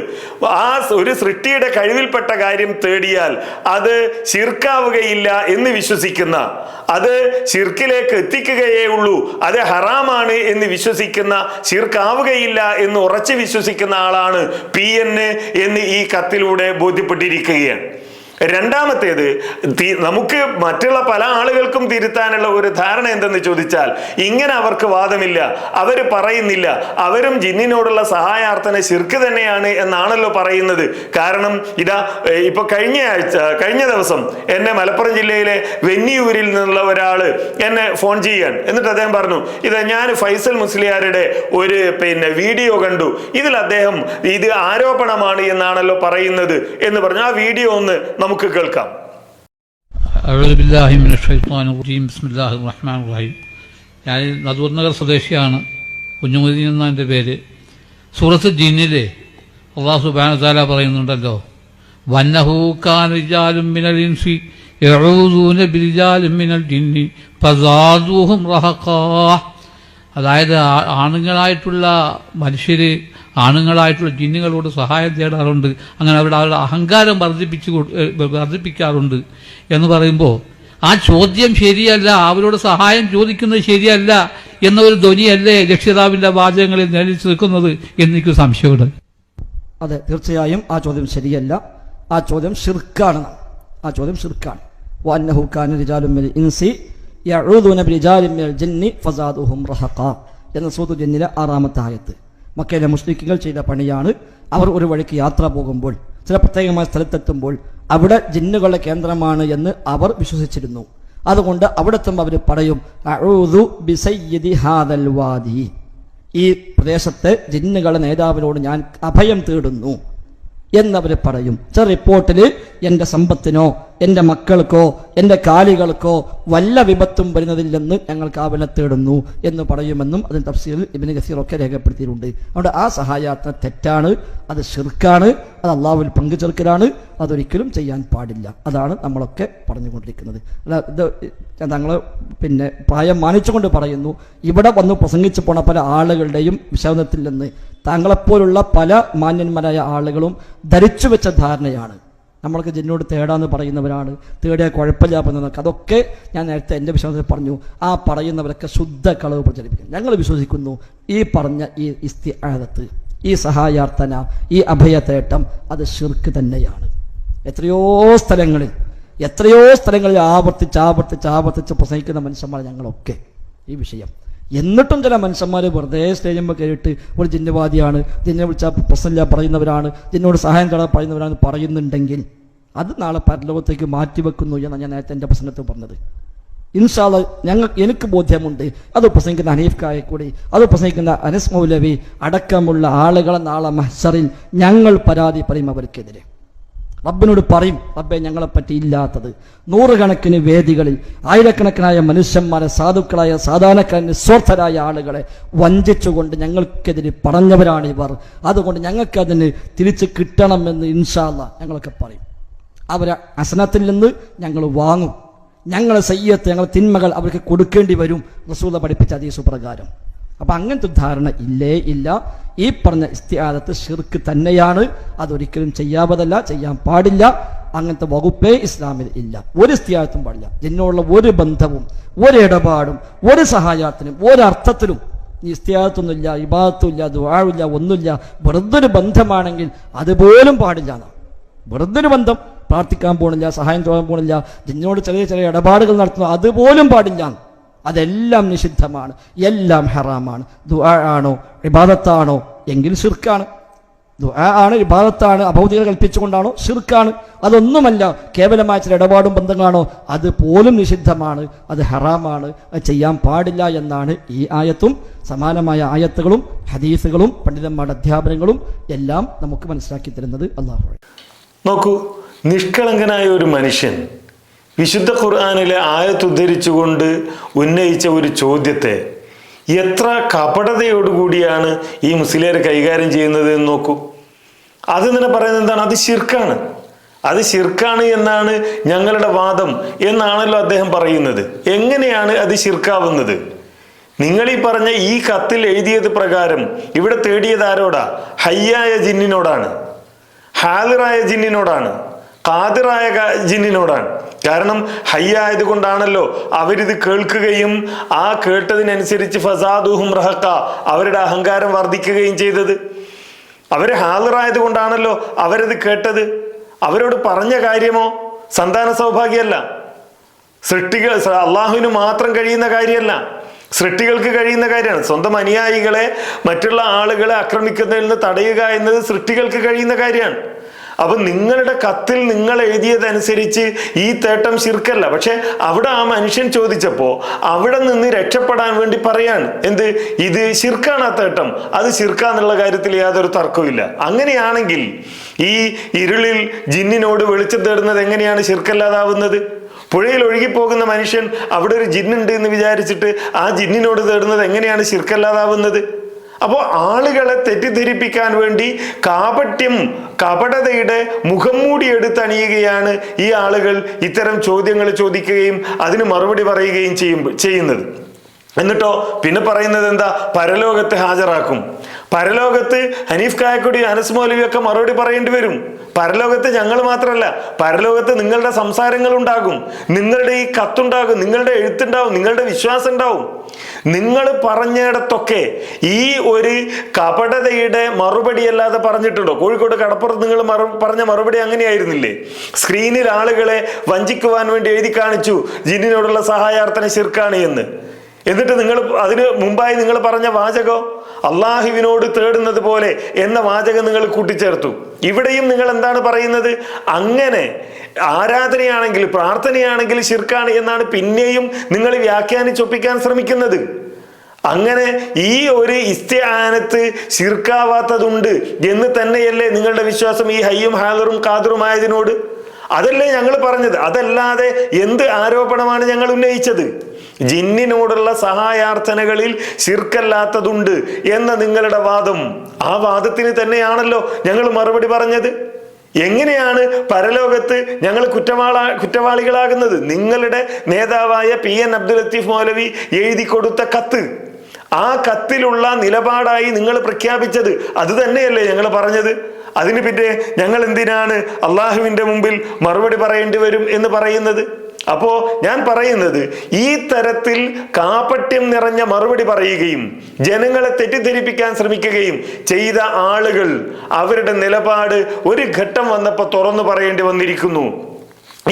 ആ ഒരു സൃഷ്ടിയുടെ കഴിവിൽപ്പെട്ട കാര്യം തേടിയാൽ അത് ശിർക്കാവുകയില്ല എന്ന് വിശ്വസിക്കുന്ന അത് ശിർക്കിലേക്ക് എത്തിക്കുകയേ ഉള്ളൂ അത് ഹറാമാണ് എന്ന് വിശ്വസിക്കുന്ന ശിർക്കാവുകയില്ല എന്ന് ഉറച്ചു വിശ്വസിക്കുന്ന ആളാണ് പി എന്ന് ഈ കത്തിലൂടെ ബോധ്യപ്പെട്ടിരിക്കുകയാണ്. രണ്ടാമത്തേത് നമുക്ക് മറ്റുള്ള പല ആളുകൾക്കും തിരുത്താനുള്ള ഒരു ധാരണ എന്തെന്ന് ചോദിച്ചാൽ ഇങ്ങനെ അവർക്ക് വാദമില്ല അവർ പറയുന്നില്ല അവരും ജിന്നിനോടുള്ള സഹായാർത്ഥന ശിർക്ക് തന്നെയാണ് എന്നാണല്ലോ പറയുന്നത്. കാരണം ഇതാ ഇപ്പൊ കഴിഞ്ഞ ആഴ്ച കഴിഞ്ഞ ദിവസം എന്നെ മലപ്പുറം ജില്ലയിലെ വെന്നിയൂരിൽ നിന്നുള്ള ഒരാൾ എന്നെ ഫോൺ ചെയ്യാൻ. എന്നിട്ട് അദ്ദേഹം പറഞ്ഞു ഇത് ഞാൻ ഫൈസൽ മുസ്ലിയാരുടെ ഒരു പിന്നെ വീഡിയോ കണ്ടു. ഇതിൽ അദ്ദേഹം ഇത് ആരോപണമാണ് എന്നാണല്ലോ പറയുന്നത്. എന്ന് പറഞ്ഞു. ആ വീഡിയോ ഒന്ന് നമുക്ക് കേൾക്കാം أعوذ بالله من الشيطان الرجيم بسم الله الرحمن الرحيം ഞാൻ നദൂർ നഗർ സ്വദേശിയാണ് കുഞ്ഞുമുദ്ദീൻ എന്ന എൻ്റെ പേര് സൂറത്ത് ജിന്നിലെ അള്ളാഹു സുബാന താല പറയുന്നുണ്ടല്ലോ വന്നഹൂക്കാനും മിനൽ ഇൻസി യഊദൂന ബിരിജാലും മിനൽ ജിന്നി ഫസാദൂഹും റഹഖാ അതായത് ആ- ആണുങ്ങളായിട്ടുള്ള മനുഷ്യര് ആണുങ്ങളായിട്ടുള്ള ജിന്നുകളോട് സഹായം തേടാറുണ്ട്. അങ്ങനെ അവരുടെ അവരുടെ അഹങ്കാരം വർദ്ധിപ്പിച്ചു വർദ്ധിപ്പിക്കാറുണ്ട് എന്ന് പറയുമ്പോൾ ആ ചോദ്യം ശരിയല്ല അവരോട് സഹായം ചോദിക്കുന്നത് ശരിയല്ല എന്നൊരു ധ്വനിയല്ലേ രക്ഷിതാവിന്റെ വാചകങ്ങളിൽ നിലനിച്ച് നിൽക്കുന്നത് എന്നെനിക്ക് സംശയമുണ്ട്. അതെ തീർച്ചയായും ആ ചോദ്യം ശരിയല്ല. ആ ചോദ്യം ഷിർക്കാണ് ആ ചോദ്യം ഷിർക്കാണ് എന്ന സൂത്തു ജന്നിലെ ആറാമത്തെ ആയത്ത്. മക്കയിലെ മുസ്ലിക്കുകൾ ചെയ്ത പണിയാണ്. അവർ ഒരു വഴിക്ക് യാത്ര പോകുമ്പോൾ ചില പ്രത്യേകമായ സ്ഥലത്തെത്തുമ്പോൾ അവിടെ ജിന്നുകളുടെ കേന്ദ്രമാണ് എന്ന് അവർ വിശ്വസിച്ചിരുന്നു. അതുകൊണ്ട് അവിടെ എത്തുമ്പോൾ അവർ പറയും ഹാദൽ വാദി. ഈ പ്രദേശത്തെ ജിന്നുകളുടെ നേതാവിനോട് ഞാൻ അഭയം തേടുന്നു. എന്നവർ പറയും. ചില റിപ്പോർട്ടിൽ എന്റെ സമ്പത്തിനോ എന്റെ മക്കൾക്കോ എന്റെ കാലികൾക്കോ വല്ല വിപത്തും വരുന്നതില്ലെന്ന് ഞങ്ങൾ കാവല തേടുന്നു എന്ന് പറയുമെന്നും അതിന് തഫ്സീലിൽ ഇബിന് ഗസീറൊക്കെ രേഖപ്പെടുത്തിയിട്ടുണ്ട്. അതുകൊണ്ട് ആ സഹായാത്മ തെറ്റാണ് അത് ഷിർക്കാണ് അത് അള്ളാഹുവിൽ പങ്കുചേർക്കലാണ്. അതൊരിക്കലും ചെയ്യാൻ പാടില്ല. അതാണ് നമ്മളൊക്കെ പറഞ്ഞുകൊണ്ടിരിക്കുന്നത്. അല്ല ഇത് തങ്ങൾ പിന്നെ പ്രായം മാനിച്ചുകൊണ്ട് പറയുന്നു ഇവിടെ വന്ന് പ്രസംഗിച്ചു പോണ പല ആളുകളുടെയും വിശകലനത്തിൽ നിന്ന് താങ്കളെപ്പോലുള്ള പല മാന്യന്മാരായ ആളുകളും ധരിച്ചു വെച്ച ധാരണയാണ്. നമ്മൾക്ക് ജിന്നോട് തേടാന്ന് പറയുന്നവരാണ് തേടിയാൽ കുഴപ്പമില്ല പറയുന്നവർക്ക് അതൊക്കെ ഞാൻ നേരത്തെ എന്റെ വിശ്വാസത്തിൽ പറഞ്ഞു. ആ പറയുന്നവരൊക്കെ ശുദ്ധ കളവ് പ്രചരിപ്പിക്കും ഞങ്ങൾ വിശ്വസിക്കുന്നു ഈ പറഞ്ഞ ഈ ഇസ്തിആദത്ത് ഈ സഹായാർത്ഥന ഈ അഭയതേട്ടം അത് ഷിർക്ക് തന്നെയാണ്. എത്രയോ സ്ഥലങ്ങളിൽ എത്രയോ സ്ഥലങ്ങളിൽ ആവർത്തിച്ച് ആവർത്തിച്ച് ആവർത്തിച്ച് പ്രസംഗിക്കുന്ന മനുഷ്യന്മാർ ഞങ്ങളൊക്കെ. ഈ വിഷയം. എന്നിട്ടും ചില മനുഷ്യന്മാർ വെറുതെ സ്റ്റേജുമ്പോൾ കയറിയിട്ട് ഒരു ജിന്നവാദിയാണ് ജിന്നെ വിളിച്ചാൽ പ്രശ്നമില്ല പറയുന്നവരാണ് ജിന്നോട് സഹായം കട പറയുന്നവരാണ് പറയുന്നുണ്ടെങ്കിൽ അത് നാളെ പരലോകത്തേക്ക് മാറ്റിവെക്കുന്നു എന്നാണ് ഞാൻ നേരത്തെ എന്റെ പ്രസംഗത്തിൽ പറഞ്ഞത്. ഇൻഷാല്ല ഞങ്ങൾ എനിക്ക് ബോധ്യമുണ്ട്. അത് പ്രസംഗിക്കുന്ന ഹനീഫ് കായക്കൂടി അത് പ്രസംഗിക്കുന്ന അനസ് മൗലവി അടക്കമുള്ള ആളുകളെ നാളെ മഹ്സറിൽ ഞങ്ങൾ പരാതി പറയും അവർക്കെതിരെ. റബ്ബിനോട് പറയും റബ്ബെ ഞങ്ങളെ പറ്റി ഇല്ലാത്തത്. നൂറുകണക്കിന് വേദികളിൽ ആയിരക്കണക്കിനായ മനുഷ്യന്മാരെ സാധുക്കളായ സാധാരണക്കാരൻ നിസ്വാർത്ഥരായ ആളുകളെ വഞ്ചിച്ചുകൊണ്ട് ഞങ്ങൾക്കെതിരെ പറഞ്ഞവരാണ് ഇവർ. അതുകൊണ്ട് ഞങ്ങൾക്കതിന് തിരിച്ച് കിട്ടണമെന്ന് ഇൻഷാല്ല ഞങ്ങളൊക്കെ പറയും. അവരെ അസനത്തിൽ നിന്ന് ഞങ്ങൾ വാങ്ങും. ഞങ്ങളെ സയ്യത്ത് ഞങ്ങളെ തിന്മകൾ അവർക്ക് കൊടുക്കേണ്ടി വരും. റസൂല പഠിപ്പിച്ച അതീ പ്രകാരം. അപ്പം അങ്ങനത്തെ ധാരണ ഇല്ലേ ഇല്ല. ഈ പറഞ്ഞ ഇസ്തിയാദത്ത് ഷിർക്ക് തന്നെയാണ്. അതൊരിക്കലും ചെയ്യാവതല്ല ചെയ്യാൻ പാടില്ല. അങ്ങനത്തെ വകുപ്പേ ഇസ്ലാമിൽ ഇല്ല. ഒരു ഇസ്തിയാദത്തും പാടില്ല. എന്നോടുള്ള ഒരു ബന്ധവും ഒരു ഇടപാടും ഒരു സഹായത്തിനും ഒരർത്ഥത്തിലും ഇസ്തിയാദത്തൊന്നുമില്ല ഇബാദത്തുമില്ല ദുവാഴില്ല ഒന്നുമില്ല. വെറുതൊരു ബന്ധമാണെങ്കിൽ അതുപോലും പാടില്ല എന്നാണ്. വെറുതൊരു ബന്ധം. പ്രാർത്ഥിക്കാൻ പോണില്ല സഹായം ചോദിക്കാൻ പോണില്ല നിന്നോട് ചെറിയ ചെറിയ ഇടപാടുകൾ നടത്തുന്നു അതുപോലും പാടില്ല. അതെല്ലാം നിഷിദ്ധമാണ് എല്ലാം ഹറാമാണ്. ദുആ ആണോ ഇബാദത്താണോ എങ്കിൽ ഷിർക്കാണ് ദുആ ആണ് ഇബാദത്താണ് അഭൗതികൾ കൽപ്പിച്ചുകൊണ്ടാണോ ഷിർക്കാണ് അതൊന്നുമല്ല കേവലമായ ചില ഇടപാടും ബന്ധങ്ങളാണോ അത് പോലും നിഷിദ്ധമാണ് അത് ഹറാമാണ് അത് ചെയ്യാൻ പാടില്ല എന്നാണ് ഈ ആയത്തും സമാനമായ ആയത്തുകളും ഹദീസുകളും പണ്ഡിതന്മാരുടെ അധ്യാപനങ്ങളും എല്ലാം നമുക്ക് മനസ്സിലാക്കി തരുന്നത് അള്ളാഹു നോക്കൂ നിഷ്കളങ്കനായ ഒരു മനുഷ്യൻ വിശുദ്ധ ഖുർആാനിലെ ആയത്തുദ്ധരിച്ചുകൊണ്ട് ഉന്നയിച്ച ഒരു ചോദ്യത്തെ എത്ര കപടതയോടുകൂടിയാണ് ഈ മുസ്ലിയർ കൈകാര്യം ചെയ്യുന്നത് എന്ന് നോക്കൂ. അത് തന്നെ പറയുന്നത് എന്താണ്? അത് ശിർക്കാണ്. അത് ശിർക്കാണ് എന്നാണ് ഞങ്ങളുടെ വാദം എന്നാണല്ലോ അദ്ദേഹം പറയുന്നത്. എങ്ങനെയാണ് അത് ശിർക്കാവുന്നത്? നിങ്ങൾ ഈ പറഞ്ഞ ഈ കത്തിൽ എഴുതിയത് പ്രകാരം ഇവിടെ തേടിയത് ആരോടാ? ഹയ്യായ ജിന്നിനോടാണ്. ഹാലിറായ ജിന്നിനോടാണ്. കാതിറായ ജിന്നിനോടാണ്. കാരണം ഹയ്യ ആയതുകൊണ്ടാണല്ലോ അവരിത് കേൾക്കുകയും ആ കേട്ടതിനനുസരിച്ച് ഫസാദുഹും റഹക്ക അവരുടെ അഹങ്കാരം വർദ്ധിക്കുകയും ചെയ്തത്. അവർ ഹാലിറായത് കൊണ്ടാണല്ലോ അവരത് കേട്ടത്. അവരോട് പറഞ്ഞ കാര്യമോ? സന്താന സൗഭാഗ്യമല്ല. സൃഷ്ടികൾ അള്ളാഹുവിന് മാത്രം കഴിയുന്ന കാര്യമല്ല. സൃഷ്ടികൾക്ക് കഴിയുന്ന കാര്യമാണ്. സ്വന്തം അനുയായികളെ മറ്റുള്ള ആളുകളെ ആക്രമിക്കുന്നതിൽ നിന്ന് തടയുക എന്നത് സൃഷ്ടികൾക്ക് കഴിയുന്ന കാര്യമാണ്. അപ്പൊ നിങ്ങളുടെ കത്തിൽ നിങ്ങൾ എഴുതിയതനുസരിച്ച് ഈ തേട്ടം ശിർക്കല്ല. പക്ഷെ അവിടെ ആ മനുഷ്യൻ ചോദിച്ചപ്പോ അവിടെ നിന്ന് രക്ഷപ്പെടാൻ വേണ്ടി പറയാൻ എന്ത്? ഇത് ശിർക്കാണ് ആ തേട്ടം. അത് ശിർക്കാന്നുള്ള കാര്യത്തിൽ യാതൊരു തർക്കവുമില്ല അങ്ങനെയാണെങ്കിൽ ഈ ഇരുളിൽ ജിന്നിനോട് വെളിച്ചം തേടുന്നത് എങ്ങനെയാണ് ശിർക്കല്ലാതാവുന്നത്? പുഴയിൽ ഒഴുകിപ്പോകുന്ന മനുഷ്യൻ അവിടെ ഒരു ജിന്നുണ്ട് എന്ന് വിചാരിച്ചിട്ട് ആ ജിന്നിനോട് തേടുന്നത് എങ്ങനെയാണ് ശിർക്കല്ലാതാവുന്നത്? അപ്പോൾ ആളുകളെ തെറ്റിദ്ധരിപ്പിക്കാൻ വേണ്ടി കാപട്യം കപടതയുടെ മുഖം മൂടി എടുത്തണിയുകയാണ് ഈ ആളുകൾ ഇത്തരം ചോദ്യങ്ങൾ ചോദിക്കുകയും അതിന് മറുപടി പറയുകയും ചെയ്യും ചെയ്യുന്നത്. എന്നിട്ടോ പിന്നെ പറയുന്നത് എന്താ? പരലോകത്തെ ഹാജരാക്കും. പരലോകത്ത് ഹനീഫ് കായക്കുടി അനസ് മൗലവിയൊക്കെ മറുപടി പറയേണ്ടി വരും. പരലോകത്ത് ഞങ്ങൾ മാത്രമല്ല പരലോകത്ത് നിങ്ങളുടെ സംസാരങ്ങൾ ഉണ്ടാകും. നിങ്ങളുടെ ഈ കത്തുണ്ടാകും നിങ്ങളുടെ എഴുത്തുണ്ടാവും നിങ്ങളുടെ വിശ്വാസം ഉണ്ടാവും. നിങ്ങൾ പറഞ്ഞിടത്തൊക്കെ ഈ ഒരു കപടതയുടെ മറുപടി അല്ലാതെ പറഞ്ഞിട്ടുണ്ടോ? കോഴിക്കോട് കടപ്പുറത്ത് നിങ്ങൾ മറു പറഞ്ഞ മറുപടി അങ്ങനെയായിരുന്നില്ലേ? സ്ക്രീനിൽ ആളുകളെ വഞ്ചിക്കുവാൻ വേണ്ടി എഴുതി കാണിച്ചു ജിന്നിനോടുള്ള സഹായാർത്ഥന ശിർക്കാണ് എന്ന്. എന്നിട്ട് നിങ്ങൾ അതിന് മുമ്പായി നിങ്ങൾ പറഞ്ഞ വാചകം? അള്ളാഹുവിനോട് തേടുന്നത് പോലെ എന്ന വാചകം നിങ്ങൾ കൂട്ടിച്ചേർത്തു. ഇവിടെയും നിങ്ങൾ എന്താണ് പറയുന്നത്? അങ്ങനെ ആരാധനയാണെങ്കിൽ പ്രാർത്ഥനയാണെങ്കിൽ ശിർക്കാണ് എന്നാണ് പിന്നെയും നിങ്ങൾ വ്യാഖ്യാനിച്ചൊപ്പിക്കാൻ ശ്രമിക്കുന്നത്. അങ്ങനെ ഈ ഒരു ഇസ്ത്യാനത്ത് ശിർക്കാവാത്തതുണ്ട് എന്ന് തന്നെയല്ലേ നിങ്ങളുടെ വിശ്വാസം ഈ ഹയ്യും ഹാദറും കാതറുമായതിനോട് അതല്ലേ ഞങ്ങൾ പറഞ്ഞത്? അതല്ലാതെ എന്ത് ആരോപണമാണ് ഞങ്ങൾ ഉന്നയിച്ചത്? ജിന്നിനോടുള്ള സഹായാർത്ഥനകളിൽ ശിർക്കല്ലാത്തതുണ്ട് എന്ന നിങ്ങളുടെ വാദം ആ വാദത്തിന് തന്നെയാണല്ലോ ഞങ്ങൾ മറുപടി പറഞ്ഞത്. എങ്ങനെയാണ് പരലോകത്ത് ഞങ്ങൾ കുറ്റവാള കുറ്റവാളികളാകുന്നത്? നിങ്ങളുടെ നേതാവായ പി എൻ അബ്ദുൽ ലത്തീഫ് മൗലവി എഴുതി കൊടുത്ത കത്ത്. ആ കത്തിലുള്ള നിലപാടായി നിങ്ങൾ പ്രഖ്യാപിച്ചത് അത് തന്നെയല്ലേ ഞങ്ങൾ പറഞ്ഞത്. അതിന് പിന്നെ ഞങ്ങൾ എന്തിനാണ് അള്ളാഹുവിന്റെ മുമ്പിൽ മറുപടി പറയേണ്ടി വരും എന്ന് പറയുന്നത്? അപ്പോ ഞാൻ പറയുന്നത് ഈ തരത്തിൽ കാപട്യം നിറഞ്ഞ മറുപടി പറയുകയും ജനങ്ങളെ തെറ്റിദ്ധരിപ്പിക്കാൻ ശ്രമിക്കുകയും ചെയ്ത ആളുകൾ അവരുടെ നിലപാട് ഒരു ഘട്ടം വന്നപ്പോൾ തുറന്നു പറയേണ്ടി വന്നിരിക്കുന്നു.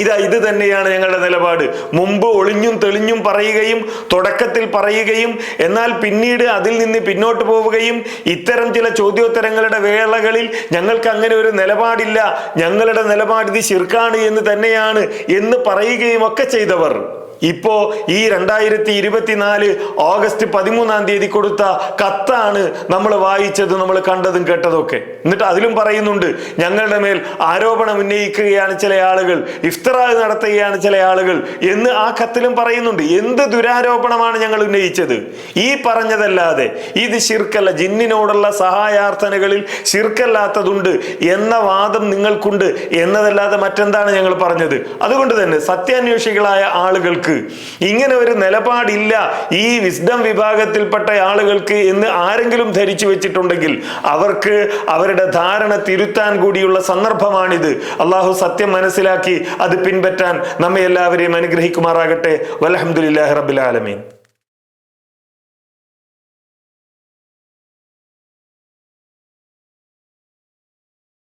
ഇതാ ഇത് തന്നെയാണ് ഞങ്ങളുടെ നിലപാട്. മുമ്പ് ഒളിഞ്ഞും തെളിഞ്ഞും പറയുകയും തുടക്കത്തിൽ പറയുകയും എന്നാൽ പിന്നീട് അതിൽ നിന്ന് പിന്നോട്ട് പോവുകയും ഇത്തരം ചില ചോദ്യോത്തരങ്ങളുടെ വേളകളിൽ ഞങ്ങൾക്ക് അങ്ങനെ ഒരു നിലപാടില്ല. ഞങ്ങളുടെ നിലപാട് ഇത് ശിർക്കാണ് എന്ന് തന്നെയാണ് എന്ന് പറയുകയും ഒക്കെ ചെയ്തവർ. ഇപ്പോ ഈ രണ്ടായിരത്തി ഇരുപത്തിനാല് ഓഗസ്റ്റ് പതിമൂന്നാം തീയതി കൊടുത്ത കത്താണ് നമ്മൾ വായിച്ചത് നമ്മൾ കണ്ടതും കേട്ടതൊക്കെ. എന്നിട്ട് അതിലും പറയുന്നുണ്ട് ഞങ്ങളുടെ മേൽ ആരോപണം ഉന്നയിക്കുകയാണ് ചില ആളുകൾ ഇഫ്തറാ നടത്തുകയാണ് ചില ആളുകൾ എന്ന് ആ കത്തിലും പറയുന്നുണ്ട്. എന്ത് ദുരാരോപണമാണ് ഞങ്ങൾ ഉന്നയിച്ചത്? ഈ പറഞ്ഞതല്ലാതെ ഇത് ശിർക്കല്ല ജിന്നിനോടുള്ള സഹായാർത്ഥനകളിൽ ശിർക്കല്ലാത്തതുണ്ട് എന്ന വാദം നിങ്ങൾക്കുണ്ട് എന്നതല്ലാതെ മറ്റെന്താണ് ഞങ്ങൾ പറഞ്ഞത്? അതുകൊണ്ട് തന്നെ സത്യാന്വേഷികളായ ആളുകൾക്ക് ഇങ്ങനെ ഒരു നിലപാടില്ല ഈ വിസ്ഡം വിഭാഗത്തിൽപ്പെട്ട ആളുകൾക്ക് എന്ന് ആരെങ്കിലും ധരിച്ചു വെച്ചിട്ടുണ്ടെങ്കിൽ അവർക്ക് അവരുടെ ധാരണ തിരുത്താൻ കൂടിയുള്ള സന്ദർഭമാണിത്. അള്ളാഹു സത്യം മനസ്സിലാക്കി അത് പിൻപറ്റാൻ നമ്മെ എല്ലാവരെയും അനുഗ്രഹിക്കുമാറാകട്ടെ. വലഹമുല്ലാ റബുലാലമീൻ